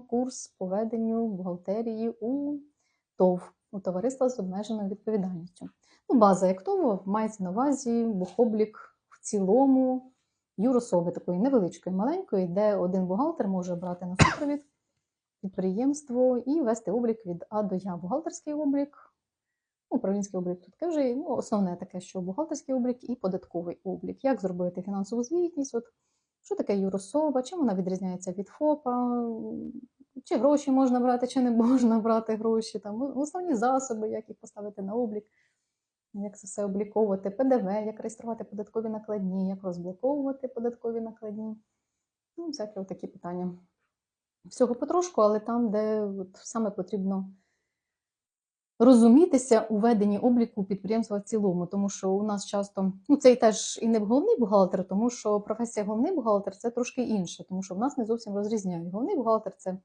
курс по веденню бухгалтерії у ТОВ, у товариства з обмеженою відповідальністю. Ну, база як ТОВ мається на увазі бухоблік в цілому юрособи такої невеличкої, маленької, де один бухгалтер може брати на супровід підприємство і вести облік від А до Я. Бухгалтерський облік, ну, управлінський облік тут вже ну, основне таке, що бухгалтерський облік і податковий облік. Як зробити фінансову звітність? От, що таке юрособа, чим вона відрізняється від ФОПа, чи гроші можна брати, чи не можна брати гроші, там, основні засоби, як їх поставити на облік, як це все обліковувати, ПДВ, як реєструвати податкові накладні, як розблоковувати податкові накладні. Ну, всякі такі питання. Всього потрошку, але там, де от саме потрібно розумітися у веденні обліку підприємства в цілому, тому що у нас часто, ну це і теж і не головний бухгалтер, тому що професія головний бухгалтер це трошки інше, тому що в нас не зовсім розрізняють. Головний бухгалтер це